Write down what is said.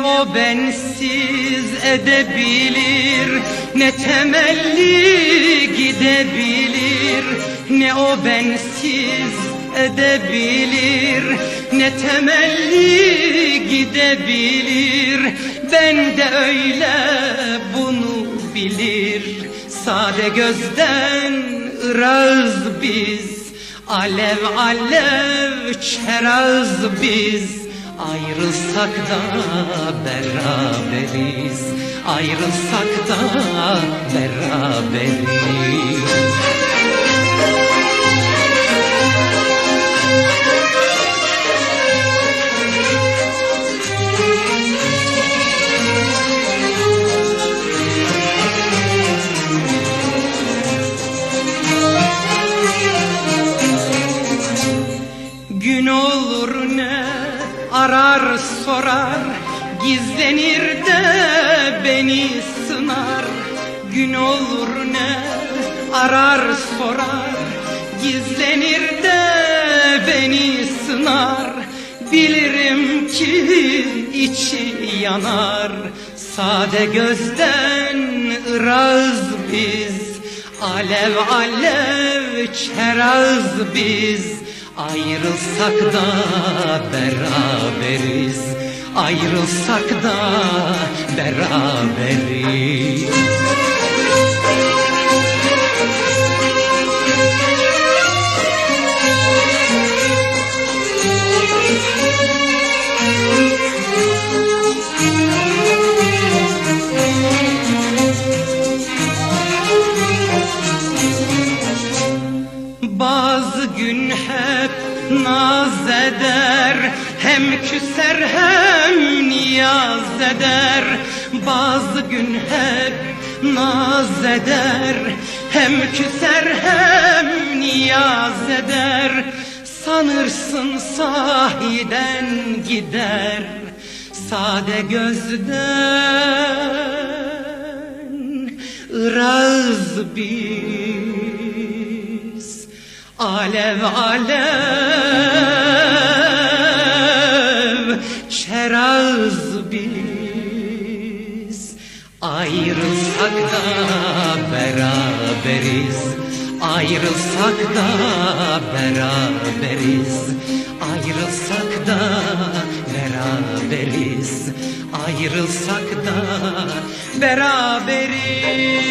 o bensiz edebilir Ne temelli gidebilir Ne o bensiz edebilir Ne temelli gidebilir. Ben de öyle bunu bilir. Sade gözden ıraz biz Alev alev çeraz biz Ayrılsak da beraberiz. Ayrılsak da beraberiz arar sorar Gizlenir de beni sınar. Gün olur ne arar sorar Gizlenir de beni sınar. Bilirim ki içi yanar Sade gözden ıraz biz. Alev alev çeraz biz Ayrılsak da beraberiz. Ayrılsak da beraberiz gün hep naz eder. Hem küser hem niyaz eder. Bazı gün hep naz eder. Hem küser hem niyaz eder. Sanırsın sahiden gider. Sade gözden ıraz biz Alev alev çeraz biz. Ayrılsak da beraberiz. Ayrılsak da beraberiz. Ayrılsak da beraberiz. Ayrılsak da beraberiz